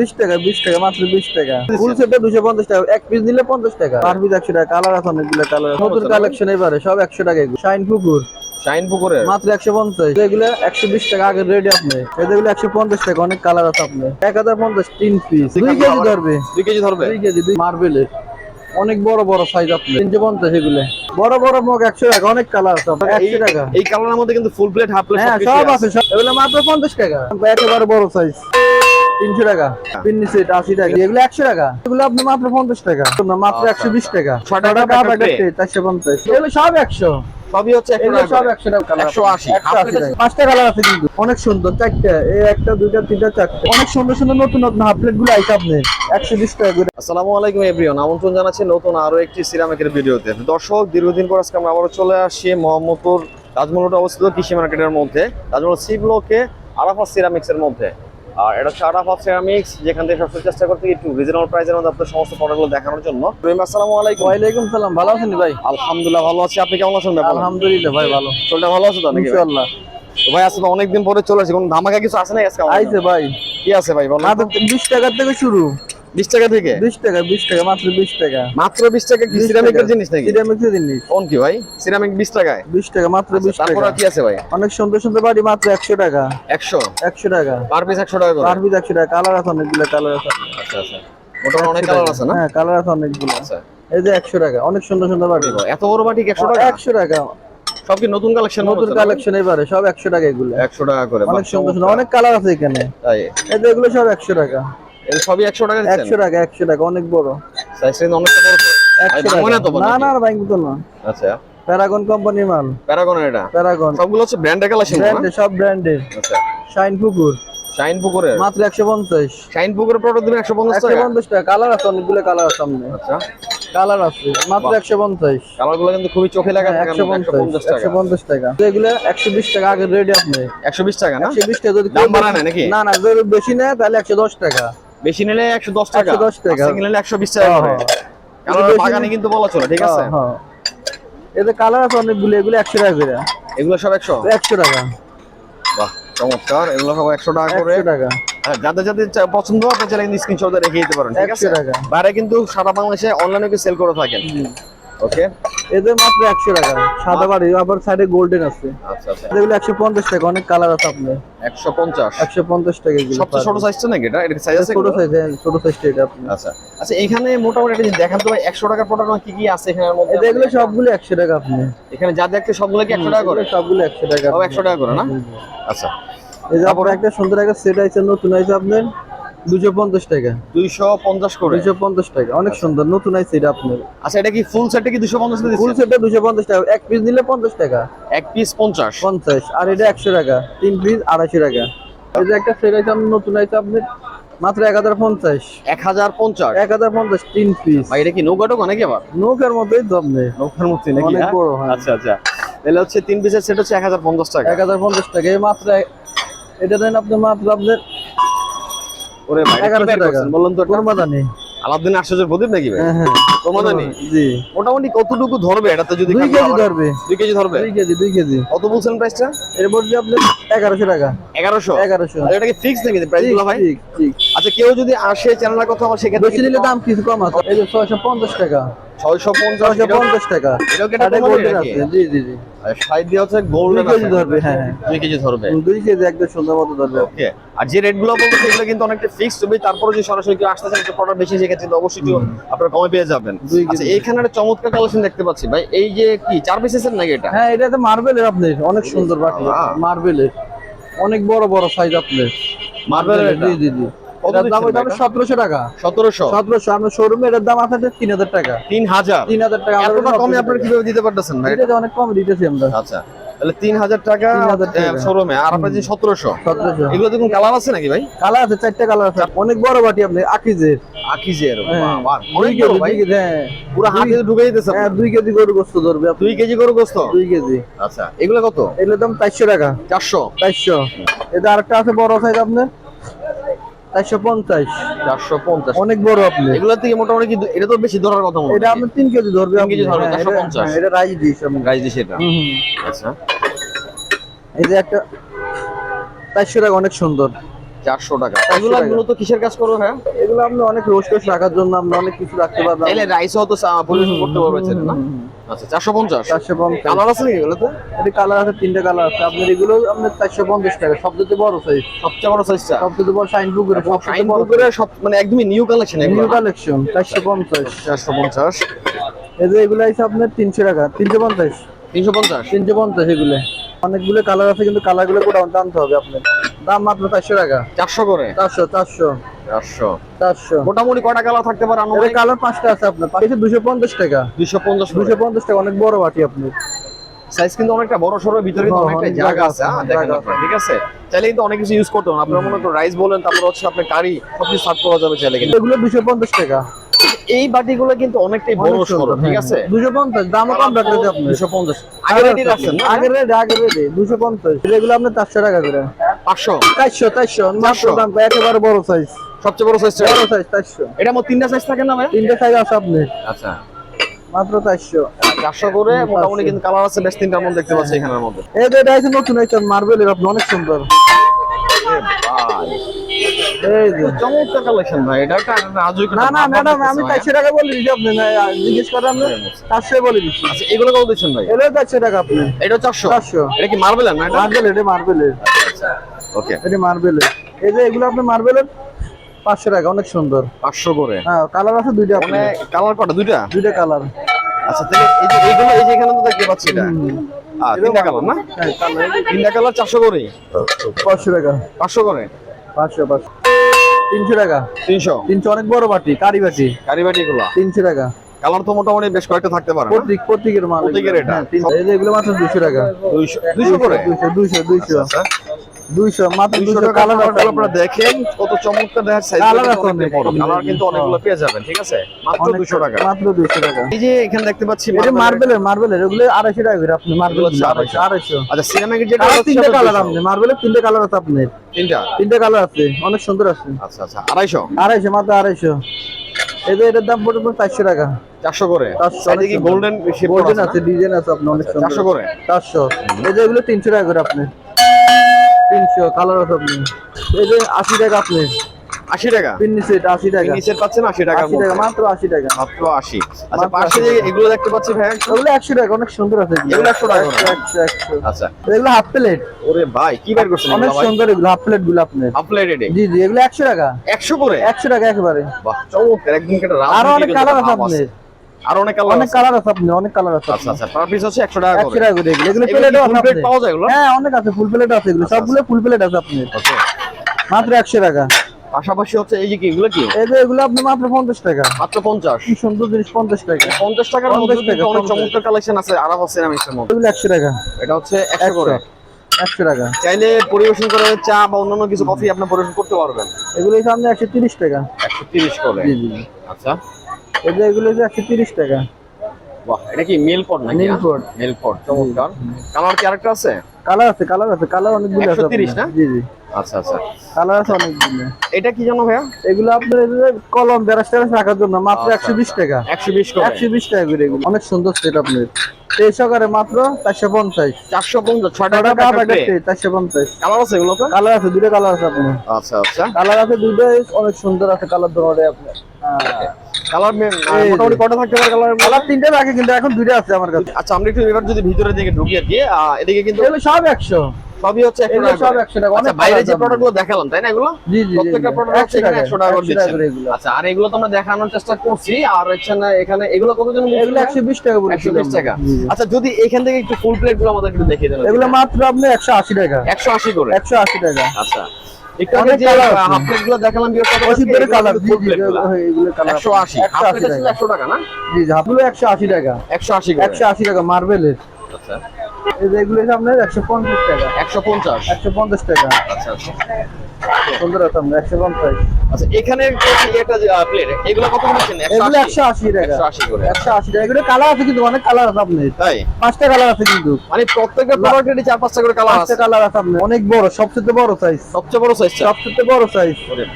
বিশ টাকা বিশ টাকা মাত্র বিশ টাকা। ফুল সেটে দুশো পঞ্চাশ টাকা। এক পিস নিলে পঞ্চাশ টাকা। পার পিস একশো টাকা। কালার আছে অনেকগুলো কালার নতুন কালেকশন এবারে সব একশো টাকা শাইন পুকুর। শাইন পুকুরের? মাত্র একশো পঞ্চাশ। এগুলো একশো বিশ টাকা আগে রেডি আপনি। এগুলো একশো পঞ্চাশ টাকা। অনেক কালার আছে আপনি। এক হাজার পঞ্চাশ তিন পিস দুই কেজি ধরবে। দুই কেজি ধরবে? দুই কেজি দুই মার্বেলের অনেক বড় বড় সাইজ আপনি। তিনশো পঞ্চাশ এগুলো। বড় বড় মগ একশো টাকা। অনেক কালার আছে একশো টাকা। এই কালারের মধ্যে কিন্তু ফুল প্লেট হাফ প্লেট সব আছে। এগুলো মাত্র পঞ্চাশ টাকা। একেবারে বড় সাইজ তিনশো টাকা। পিন্নি সেট আশি টাকা। এগুলো একশো টাকা। এগুলো আপনি মাত্র পঞ্চাশ টাকা। মাত্র একশো বিশ টাকা। টাকা। চারশো পঞ্চাশ। এগুলো সব একশো। সবই হচ্ছে। পাঁচটা কালার আছে কিন্তু। অনেক সুন্দর চারটা। এই একটা দুইটা তিনটা চারটা। অনেক সুন্দর সুন্দর নতুনগুলো আইসা আপনি একশো বিশ টাকা করে। আসসালামু আলাইকুম এভরিওয়ান আমন্ত্রণ জানাচ্ছি নতুন আরও একটি সিরামিকের ভিডিওতে। দর্শক দীর্ঘদিন পর আজকে আমরা আবারও চলে আসছি মোহাম্মদপুর তাজমহল অবস্থিত কৃষি মার্কেটের মধ্যে। তাজমহল সি ব্লকে আরাফাত সিরামিক্সের মধ্যে। আর এটা হচ্ছে আরাফাত সিরামিক্স যেখান থেকে সবসময় চেষ্টা করতে একটু রিজনেবল প্রাইসের মধ্যে আপনার সমস্ত প্রোডাক্টগুলো দেখানোর জন্য। রহিম আসসালামু আলাইকুম। ওয়ালাইকুম সালাম। ভালো আছেন ভাই? আলহামদুলিল্লাহ ভালো আছি। আপনি কেমন আছেন ব্যাপার আলহামদুলিল্লাহ ভাই ভালো। চলটা ভালো আছে তো নাকি? ইনশাআল্লাহ। ভাই আসলে অনেকদিন পরে চলে আসছে কোন ধামাকা কিছু আছে না আজকে আইছে ভাই। কি আছে ভাই বলো মাত্র বিশ টাকা থেকে শুরু। বিশ টাকা থেকে? বিশ টাকা বিশ টাকা মাত্র বিশ টাকা। মাত্র বিশ টাকা কি সিরামিকের জিনিস নাকি? সিরামিক্সের জিনিস। কোন কি ভাই? সিরামিক বিশ টাকায়? বিশ টাকা মাত্র বিশ তারপর টাকা আর কি আছে ভাই? অনেক সুন্দর সুন্দর বাড়ি মাত্র একশো টাকা। একশো? একশো টাকা। পার পিস একশো টাকা পার পিস একশো টাকা। কালার আছে অনেকগুলো কালার আছে। আচ্ছা আচ্ছা। মোটামুটি অনেক কালার আছে না? হ্যাঁ কালার আছে অনেকগুলো। আচ্ছা। এই যে একশো টাকা অনেক সুন্দর সুন্দর বাড়ি। এত বড় বাটি একশো টাকা? একশো টাকা। সব কি নতুন কালেকশন নতুন কালেকশন এবারে সব একশো টাকা এগুলো। একশো টাকা করে অনেক সুন্দর সুন্দর অনেক কালার আছে এখানে। তাই? এই যে এগুলো সব একশো টাকা। সবই একশো টাকা একশো দিচ্ছেন টাকা একশো টাকা অনেক বড়। সাইজ অনেকটা বড়। একশো ভাঙবে না তো টাকা না না ভাই তো না। আচ্ছা। প্যারাগন কোম্পানির মাল। প্যারাগনের এটা? প্যারাগন সবগুলো হচ্ছে ব্র্যান্ডের কালেকশন সব ব্র্যান্ডের আচ্ছা। শাইন পুকুর শাইন পুকুরের মাত্র একশো পঞ্চাশ। শাইন পুকুরের প্রোডাক্ট দিবেন টাকা? কালার আছে অনেকগুলো কালার আছে সামনে। আচ্ছা। কালার আছে মাত্র একশো পঞ্চাশ। কালারগুলো কিন্তু খুবই চোখে লাগা টাকা। টাকা। তো এগুলো একশো বিশ টাকা আগে রেডি আপনি। একশো বিশ টাকা না? টাকা যদি দাম কেউ নাকি? না না যদি বেশি নেয় তাহলে একশো দশ টাকা। বেশি নিলে একশো দশ টাকা দশ টাকা। নিলে একশো বিশ টাকা হ্যাঁ, হ্যাঁ। বাগানে কিন্তু বলা চলে ঠিক আছে? হ্যাঁ, হ্যাঁ এতে কালার আছে অনেকগুলো এগুলো একশো টাকা করে। এগুলো সব একশো? একশো টাকা। বাহ চমৎকার। এগুলো সব একশো টাকা করে। টাকা। যাদের যাদের পছন্দ আপনি চাইলে স্ক্রিনশট রেখে দিতে পারেন ঠিক আছে? একশো টাকা। বাইরে কিন্তু সারা বাংলাদেশে অনলাইনে সেল করে থাকেন। ওকে? এদের মাত্র একশো টাকা। সাদা বাড়ি আবার সাইডে গোল্ডেন আছে। আচ্ছা আচ্ছা। এগুলো একশো পঞ্চাশ টাকা অনেক কালার আছে আপনার। একশো পঞ্চাশ? একশো পঞ্চাশ টাকা সবচেয়ে ছোট সাইজটা নাকি এটা? এটা সাইজ আছে ছোট? সাইজ ছোট সাইজটা এটা আপনি আচ্ছা। আচ্ছা এখানে মোটামুটি জিনিস দেখান তো ভাই একশো টাকার প্রোডাক্ট কি কি আছে এখানের মধ্যে? এটা এগুলো সবগুলো একশো টাকা আপনি এখানে যা দেখতে সবগুলো কি একশো টাকা করে? সবগুলো একশো টাকা একশো টাকা করে না? আচ্ছা। এই যে আপনার একটা সুন্দর একটা সেট আছে নতুন আছে আপনার। দুশো পঞ্চাশ টাকা। দুইশো পঞ্চাশ করে? দুশো পঞ্চাশ টাকা। অনেক সুন্দর নতুন আছে এটা আপনার। আচ্ছা এটা কি ফুল সেটে কি দুশো পঞ্চাশ ফুল সেটে দুশো পঞ্চাশ টাকা। এক পিস নিলে পঞ্চাশ টাকা। এক পিস পঞ্চাশ। পঞ্চাশ। আর এটা একশো টাকা। তিন পিস আড়াইশো টাকা। এই যে একটা সেট আপনার নতুন আছে আপনার মাত্র এক হাজার পঞ্চাশ। এক হাজার পঞ্চাশ? এক হাজার পঞ্চাশ তিন পিস ভাই এটা কি নৌকা টোকা নাকি আবার? নৌকার মধ্যেই তো আপনি নৌকার মধ্যে নাকি অনেক হ্যাঁ? বড়, হ্যাঁ। আচ্ছা আচ্ছা। তাহলে হচ্ছে তিন পিসের সেট হচ্ছে এক হাজার পঞ্চাশ টাকা। এক হাজার পঞ্চাশ টাকা। এই মাত্র এটা দেন আপনি মাত্র আপনার ওরে ভাই এটা কি এগারোশো বের টাকা। করছেন? বলুন তো আলাউদ্দিন আশ্চর্যের প্রদীপ নাকি ভাই? হ্যাঁ হ্যাঁ। জি। মোটামুটি কতটুকু ধরবে? এটাতে যদি দুই কেজি ধরবে। দুই কেজি ধরবে? দুই কেজি দুই কেজি। কত বলছেন প্রাইসটা এর মধ্যে আপনি এগারোশো টাকা। এগারোশো? এগারোশো। আর এটা কি ফিক্স নাকি প্রাইসগুলো ভাই? ঠিক ঠিক আচ্ছা কেউ যদি আসে চ্যানেলের কথা আমার সেক্ষেত্রে বেশি নিলে দাম কিছু কম আছে। এই যে ছয়শো পঞ্চাশ টাকা। ছয়শো পঞ্চাশ পঞ্চাশ টাকা। জি জি জি। সাইড দিয়ে হচ্ছে দুই গোল্ডেন কেজি ধরবে হ্যাঁ হ্যাঁ। দুই কেজি ধরবে? দুই কেজি একদম সুন্দর মতো ধরবে। ওকে। আর যে রেটগুলো বলব সেগুলো কিন্তু অনেকটা হবে তারপরে সরাসরি কেউ আসতে চান প্রোডাক্ট বেশি সেক্ষেত্রে কিন্তু অবশ্যই আপনারা কমে পেয়ে যাবেন। আচ্ছা এইখানে একটা চমৎকার কালেকশন দেখতে পাচ্ছি। ভাই এই যে কি চার পিসের নাকি এটা? হ্যাঁ এটা তো মার্বেলের আপনার অনেক সুন্দর বাটি মার্বেলের অনেক বড় বড় সাইজ আপনার। মার্বেলের জি জি জি। কত এটার দাম টাকা। শোরুমে এটার দাম টাকা। তিন হাজার? তিন হাজার টাকা এতটা কমে আপনারা কীভাবে দিতে পারতেছেন ভাই? এটা অনেক কম দিতেছি আমরা। আচ্ছা তাহলে টাকা 3000 টাকা। শোরুমে আর আপনার যে সতেরোশো সতেরোশো। এগুলো দেখুন কালার আছে নাকি ভাই? কালার আছে চারটা কালার আছে। অনেক বড় বাটি আপনি আকিজের। আকিজের হ্যাঁ। অনেক বড় ভাই। দুই কেজি হ্যাঁ। পুরো হাতে ঢুকে দিতেছে হ্যাঁ কেজি গরু ধরবে কেজি কেজি। আচ্ছা এগুলো কত? এগুলোর দাম চারশো টাকা। চারশো। চারশো। এটা আরেকটা আছে বড় সাইজ আপনার? চারশো পঞ্চাশ। চারশো পঞ্চাশ। অনেক বড় আপনি। এগুলো থেকে মোটামুটি এটা তো বেশি ধরার কথা মনে এটা আপনার তিন কেজি ধরবে তিন কেজি ধরবে, হ্যাঁ, এটা- 450 হ্যাঁ, এটা রাইস আপনি গাইজ দিছে এটা। আচ্ছা। এই যে একটা চারশো টাকা অনেক সুন্দর। চারশো টাকা। এগুলো মূলত কিসের কাজ করব হ্যাঁ? এগুলো আপনি অনেক রোজ রাখার জন্য আপনি অনেক কিছু রাখতে পারবেন তাইলে রাইসও তো পরিবেশন করতে পারবেন না? আচ্ছা চারশো পঞ্চাশ। চারশো পঞ্চাশ। কালার আছে নাকি এগুলোতে? এটি কালার আছে তিনটে কালার আছে। আপনার এগুলো আপনার চারশো পঞ্চাশ টাকা। সবচেয়ে বড় সাইজ সবচেয়ে বড় সাইজটা সবচেয়ে বড় শাইন বুকের শাইন বুকের সব মানে একদমই নিউ কালেকশন নিউ কালেকশন চারশো পঞ্চাশ। চারশো পঞ্চাশ। এই যে এগুলো আছে আপনার তিনশো টাকা তিনশো পঞ্চাশ। তিনশো পঞ্চাশ? তিনশো পঞ্চাশ এগুলো। অনেকগুলো কালার আছে কিন্তু কালারগুলো কোথাও জানতে হবে আপনার। দাম মাত্র চারশো টাকা। চারশো করে? চারশো চারশো। চারশো। চারশো। মোটামুটি কটা কালার থাকতে পারে এর কালার পাঁচটা আছে আপনার। পাশে দুশো পঞ্চাশ টাকা। দুইশো পঞ্চাশ দুশো পঞ্চাশ টাকা অনেক বড় বাটি আপনি। সাইজ কিন্তু অনেকটা বড় সড়ো ভিতরে কিন্তু হ্যাঁ, অনেকটা জায়গা আছে হ্যাঁ, দেখেন আপনারা, ঠিক আছে? চাইলে কিন্তু অনেক কিছু ইউজ করতে পারেন। আপনারা মনে করেন রাইস বলেন তারপর হচ্ছে আপনার কারি সবকিছু সার্ভ করা যাবে চাইলে কিন্তু। এগুলো দুশো পঞ্চাশ টাকা। এই বাটিগুলো কিন্তু অনেকটাই বড় সুন্দর, ঠিক হ্যাঁ। আছে? দুশো পঞ্চাশ দামও কম রাখতেছে আপনি দুশো পঞ্চাশ। আগে রেডি রাখছেন না? আগের রেটে আগের রেটে দুশো পঞ্চাশ। এগুলো আপনার চারশো টাকা করে। পাঁচশো? চারশো চারশো মাত্র 400 দাম একেবারে বড় সাইজ সবচেয়ে বড় সাইজটা বড় সাইজ চারশো। এটা মোট তিনটা সাইজ থাকে না ভাই? তিনটে সাইজ আছে আপনি আচ্ছা। মাত্র চারশো। চারশো করে হুম, মোটামুটি কিন্তু কালার আছে বেশ তিনটার মধ্যে দেখতে পাচ্ছি এখানের মধ্যে। এই যে এটা আছে নতুন আইটেম মার্বেলের আপনি অনেক সুন্দর। যে চমৎকার কালেকশন ভাই এটা একটা আজই না না ম্যাডাম আমি চারশো টাকা বলে দিচ্ছি আপনি জিজ্ঞেস করেন আপনি চারশো বলে দিচ্ছি। আচ্ছা এগুলো কত দিচ্ছেন ভাই? এলো চারশো টাকা আপনি। এটা চারশো? চারশো। এটা কি মার্বেল না মার্বেল এটা মার্বেলের ওকে এটা মার্বেলের এই যে এগুলো আপনি মার্বেলের পাঁচশো টাকা অনেক সুন্দর। পাঁচশো করে? হ্যাঁ কালার আছে দুইটা আপনি। মানে কালার কটা? দুইটা? দুইটা কালার আচ্ছা তাহলে এই যে এইগুলো এই যে এখানে তো দেখতে পাচ্ছি এটা। তিনটা কালার না? হ্যাঁ তিনটা কালার চারশো করে? পাঁচশো টাকা। পাঁচশো করে? পাঁচশো পাঁচশো। তিনশো টাকা? তিনশো। তিনশো অনেক বড় বাটি কারি বাটি। কারিবাটি গুলো তিনশো টাকা। কালার তো মোটামুটি বেশ কয়েকটা থাকতে পারে? প্রতীক প্রতীকের মাল প্রতীকের এটা। হ্যাঁ, এগুলো মাত্র দুশো টাকা। দুইশো দুইশো করে? দুইশো দুইশো দুইশো। আচ্ছা দুইশো মাত্র দুইশো দুইশো টাকা আপনারা দেখেন কত চমৎকার দেখার সাইজ অনেক। অনেক। কালার কিন্তু অনেকগুলো পেয়ে যাবেন ঠিক আছে? মাত্র অনেক- দুশো টাকা। মাত্র দুইশো টাকা। এই যে এখানে দেখতে পাচ্ছি এটা মার্বেলের মার্বেলের এগুলো আড়াইশো টাকা করে আপনি মার্বেল আড়াইশো। আচ্ছা যেটা তিনটে কালার 200 আপনি মার্বেলের তিনটে কালার আছে আপনার। তিনটা? তিনটে কালার আছে অনেক সুন্দর আছে। আচ্ছা আচ্ছা আড়াইশো? আড়াইশো মাত্র আড়াইশো। এই যে এটার দাম পড়বে চারশো টাকা। চারশো করে? চারশো, সাইডে কি গোল্ডেন গোল্ডেন আছে? ডিজাইন আছে আপনার অনেক সুন্দর। চারশো করে? চারশো। এই এগুলো তিনশো টাকা করে আপনি তিনশো কালার আছে আপনি এই যে আশি টাকা আপনি। আশি টাকা? পিন্নি সেট আশি টাকা। নিচের পাচ্ছেন আশি টাকার আশি টাকা মাত্র আশি টাকা। মাত্র আশি। আচ্ছা পাশে যে এগুলো দেখতে পাচ্ছি ভাই? ওগুলো একশো টাকা অনেক সুন্দর আছে এগুলো। 100 টাকা একশো একশো একশো। আচ্ছা। এগুলো হাফ প্লেট। ওরে ভাই কি বের করছেন অনেক সুন্দর এগুলো হাফ প্লেটগুলো জি জি এগুলো একশো টাকা। একশো করে? একশো টাকা একেবারে। বাহ চমৎকার একদম একটা আরও অনেক কালার আছে। আপনার। আর অনেক কালার অনেক কালার আছে আপনি অনেক কালার আছে আচ্ছা আচ্ছা পার পিস হচ্ছে একশো টাকা একশো করে। টাকা করে এগুলো। এগুলো ফুল প্লেট পাওয়া যায় এগুলো? হ্যাঁ অনেক আছে ফুল প্লেট আছে এগুলো। সবগুলো ফুল প্লেট আছে আপনার ওকে। মাত্র একশো টাকা। পাশাপাশি হচ্ছে এই যে কি এগুলো কি? এই যে এগুলো আপনি মাত্র পঞ্চাশ টাকা। মাত্র পঞ্চাশ? কি সুন্দর জিনিস পঞ্চাশ টাকা। পঞ্চাশ টাকার মধ্যে কিন্তু অনেক 50 চমৎকার কালেকশন আছে আরাফা সিরামিক্সের মধ্যে। এগুলো একশো টাকা। এটা হচ্ছে একশো করে। একশো টাকা। চাইলে পরিবেশন করে চা বা অন্যান্য কিছু কফি আপনি পরিবেশন করতে পারবেন। এগুলো সামনে একশো তিরিশ টাকা। একশো তিরিশ করে। জি জি জি। আচ্ছা। যে এগুলো যে একশো তিরিশ টাকা। বাহ এটা কি মিল পট নাকি? Nail pot। মিল পট চমৎকার। কালার কি আরেকটা আছে? কালার আছে কালার আছে কালার অনেকগুলো আছে 130 না? জি জি। আচ্ছা আচ্ছা। কালার আছে অনেকগুলো। এটা কি জানো ভাইয়া? এগুলো আপনার কলম রাখার জন্য মাত্র আচ্ছা, একশো বিশ টাকা। একশো বিশ একশো বিশ টাকা করে এগুলো। অনেক সুন্দর সেট আপনার মাত্র চারশো পঞ্চাশ। চারশো পঞ্চাশ ছয় টাকা চারশো পঞ্চাশ। কালার আছে এগুলো কালার আছে দুটো কালার আছে আপনার আচ্ছা আচ্ছা। কালার আছে দুটোই অনেক সুন্দর আছে কালার ধরে আপনার। কালার মোটামুটি কটা থাকতে পারে কালার কালার তিনটে রাখে কিন্তু এখন দুটো আছে আমার কাছে। আচ্ছা আমরা একটু এবার যদি ভিতরের দিকে ঢুকি আর কি এদিকে কিন্তু সব একশো। সবই হচ্ছে একশো এগুলো টাকা সব করে। একশো টাকা। আচ্ছা বাইরে যে আছে প্রোডাক্টগুলো দেখালাম তাই না এগুলো? জি জি প্রত্যেকটা প্রোডাক্ট এখানে একশো টাকা করে দিচ্ছেন আচ্ছা আর এগুলো তো আমরা দেখানোর চেষ্টা করছি আর এখানে এগুলো কত জন এগুলো একশো বিশ টাকা বলে একশো বিশ টাকা। আচ্ছা যদি এখান থেকে একটু ফুল প্লেটগুলো আমাদের একটু দেখিয়ে দেন। এগুলো মাত্র আপনি একশো আশি টাকা। একশো আশি করে? একশো আশি টাকা। আচ্ছা। একশো আশি। টাকা। মার্বেলের আচ্ছা। এগুলো আপনার একশো পঞ্চাশ টাকা। একশো পঞ্চাশ? একশো পঞ্চাশ টাকা। আচ্ছা আচ্ছা। সুন্দর আছে একশো পঞ্চাশ আচ্ছা এখানে একটা প্লেট এগুলো কত একশো একশো টাকা। একশো আশি করে। একশো আশি টাকা। এগুলো কালার আছে কিন্তু অনেক কালার আছে আপনার তাই? পাঁচটা কালার আছে কিন্তু। মানে প্রত্যেকটা প্রোডাক্টেরই চার পাঁচটা করে কালার পাঁচটা কালার আছে আপনার অনেক বড় সবচেয়ে বড় সাইজ সবচেয়ে বড় সাইজটা সবচেয়ে বড় সাইজ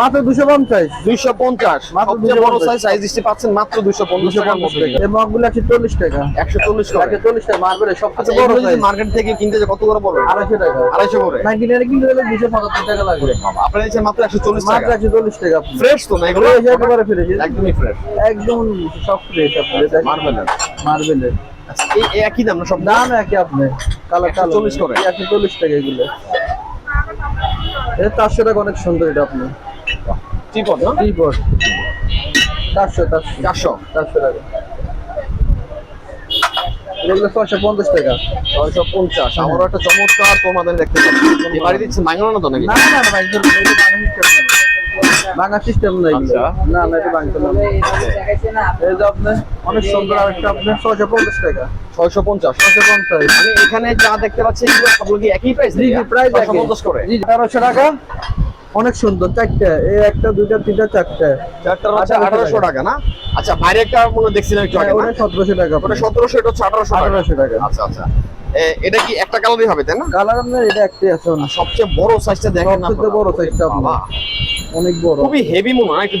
মাত্র দুশো পঞ্চাশ। দুইশো পঞ্চাশ। মাত্র সবচেয়ে বড় সাইজ সাইজ দিচ্ছি পাচ্ছেন মাত্র দুইশো পঞ্চাশ দুশো টাকার পঞ্চাশ মধ্যে টাকা। এই মগগুলো একশো চল্লিশ টাকা। একশো চল্লিশ করে। একশো চল্লিশ টাকা মার্বেলের আচ্ছা সবচেয়ে বড় সাইজ মার্কেট থেকে কিনতে যে কত করে পড়বে? আড়াইশো টাকা। আড়াইশো করে। নাইনটি নাইনে কিনতে গেলে দুশো পঁচাত্তর টাকা লাগবে। বাবা, আপনারা দিচ্ছেন মাত্র একশো চল্লিশ মাত্র টাকা ফ্রেশ তো না? এগুলো একেবারে ফ্রেশ একদমই ফ্রেশ একদম সব ফ্রেশ আপনি। মার্বেলের মার্বেলের আচ্ছা এই একই দাম না সব দাম একই আপনি। কালার কালো 140 করে? একশো চল্লিশ টাকা এগুলো। এটা চারশো টাকা অনেক সুন্দর এটা আপনি। ট্রিপড না? চারশো টাকা। এগুলো ছয়শো পঞ্চাশ টাকা। ছয়শো পঞ্চাশ। আমারও একটা চমৎকার তোমাদের দেখতে পাচ্ছি। বাড়ি দিচ্ছে বাংলা না তো নাকি? না না না ভাই ভাঙা সিস্টেম নাই। না না এটা ভাঙতে না এই যে আপনি অনেক সুন্দর আরেকটা আপনি ছয়শো পঞ্চাশ টাকা। ছয়শো পঞ্চাশ। ছয়শো পঞ্চাশ। মানে এখানে যা দেখতে পাচ্ছি এগুলো সবগুলো কি একই প্রাইস জি জি প্রাইস পঞ্চাশ করে। তেরোশো টাকা। অনেক সুন্দর চারটে। এই একটা দুইটা তিনটা চারটে। চারটা হচ্ছে আঠারোশো টাকা। না? আচ্ছা বাইরে একটা মনে হয় দেখছিলাম একটু আগে সতেরোশো টাকা সতেরোশো এটা হচ্ছে আঠারোশো টাকা। আঠারোশো টাকা। আচ্ছা আচ্ছা। এটা কি একটা কালারই হবে তাই না? কালার আপনার এটা একটাই আছে। সবচেয়ে বড় সাইজটা দেখেন না সবচেয়ে বড় size টা আপনার। বাবা, অনেক বড়। খুবই হেভি মনে হয় একটু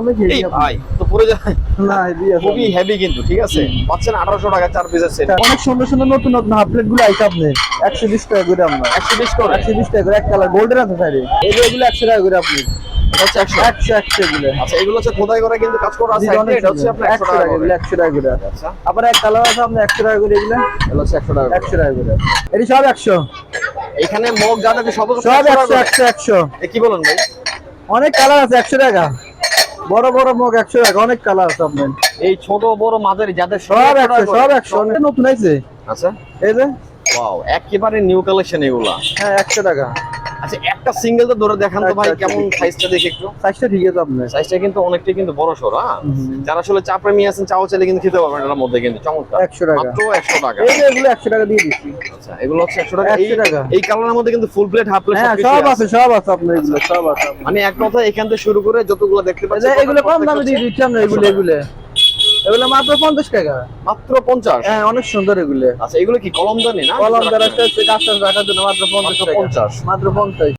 অনেক আপনার। ভাই তো পড়ে যায়। না এই আছে। খুবই হেভি কিন্তু ঠিক আছে? পাচ্ছেন আঠারোশো টাকা চার পিসের সেট অনেক সুন্দর সুন্দর নতুন নতুন হাফ প্লেটগুলো আইছে আপনি একশো বিশ টাকা করে আমরা একশো বিশ করে? একশো বিশ টাকা করে এক কালার গোল্ডেন আছে স্যার এগুলো এগুলো একশো টাকা করে আপনি। আচ্ছা আপনার আবার এক কালার আছে আপনি একশো টাকা করে এগুলো একশো টাকা। একশো টাকা করে। এটি সব একশো। এখানে মগ যা থাকে সব সব একশো একশো কি বলেন ভাই? অনেক কালার আছে একশো টাকা। বড় বড় মগ একশো টাকা। অনেক কালার আছে আপনার। এই ছোট বড় মাঝারি যাদের সব একশো সব একশো। নতুন আছে আচ্ছা। এই যে। ওয়াও একেবারে নিউ কালেকশন এগুলা। হ্যাঁ একশো টাকা। আচ্ছা একটা সিঙ্গেল তো ধরে দেখান তো ভাই কেমন সাইজটা দেখে একটু। সাইজটা ঠিক আছে আপনার। সাইজটা কিন্তু অনেকটাই কিন্তু বড় সড় হ্যাঁ? যারা আসলে চা প্রেমী আছেন চাও চাইলে কিন্তু খেতে পারবেন মধ্যে কিন্তু চমৎকার। একশো টাকা। মাত্র একশো টাকা। এই যে এগুলো একশো টাকা দিয়ে দিচ্ছি। আচ্ছা এগুলো হচ্ছে একশো টাকা। 100 এই- টাকা। এই কালারের মধ্যে কিন্তু ফুল প্লেট হাফ প্লেট সব আছে। সব আছে আপনার এগুলো সব আছে। মানে এক কথা এখান থেকে শুরু করে যতগুলো দেখতে এই পাচ্ছি যে এগুলো কম দামে দিয়ে দিচ্ছি আমরা এগুলো এগুলো। এগুলো মাত্র পঞ্চাশ টাকা। মাত্র পঞ্চাশ? হ্যাঁ অনেক সুন্দর এগুলো। আচ্ছা এগুলো কি কলম দানি না? কলম দ্বারা হচ্ছে কাজটা রাখার জন্য মাত্র পঞ্চাশ পঞ্চাশ। মাত্র পঞ্চাশ।